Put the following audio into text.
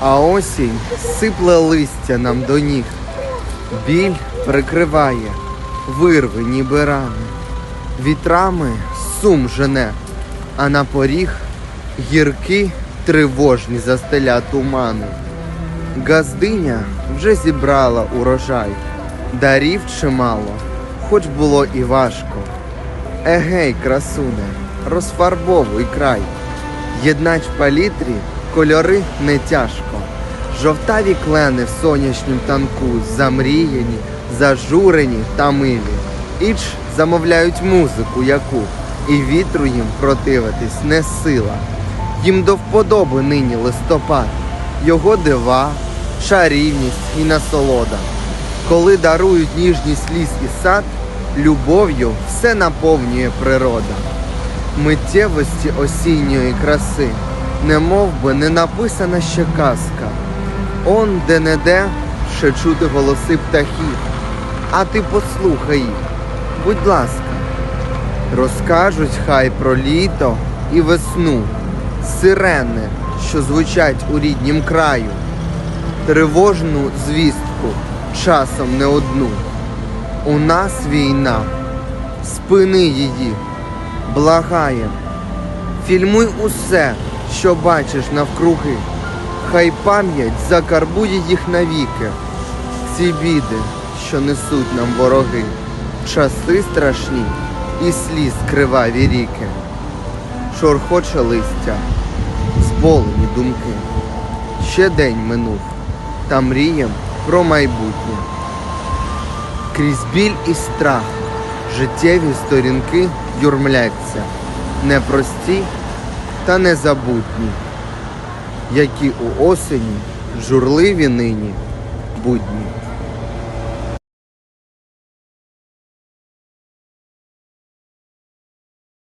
А осінь сипле листя нам до ніг. Біль прикриває, вирви ніби рани. Вітрами сум жене, а на поріг гірки тривожні застеля тумани. Газдиня вже зібрала урожай, дарів чимало, хоч було і важко. Егей, красуне, розфарбовуй край, єднать в палітрі кольори не тяжко. Жовтаві клени в сонячнім танку, замріяні, зажурені та милі. Іч замовляють музику яку, і вітру їм противитись не сила. Їм до вподоби нині листопад, його дива, шарівність і насолода. Коли дарують ніжність ліс і сад, любов'ю все наповнює природа. Миттєвості осінньої краси, немов би не написана ще казка. Он де-не-де ще чути голоси птахів, а ти послухай їх, будь ласка. Розкажуть хай про літо і весну, сирени, що звучать у ріднім краю, тривожну звістку, часом не одну. У нас війна, спини її, благаєм. Фільмуй усе, що бачиш навкруги. Хай пам'ять закарбує їх навіки. Ці біди, що несуть нам вороги, часи страшні і сліз криваві ріки. Шорхоче листя, зболені думки. Ще день минув, та мрієм про майбутнє. Крізь біль і страх життєві сторінки юрмляться, непрості та незабутні, які у осені журливі нині будні.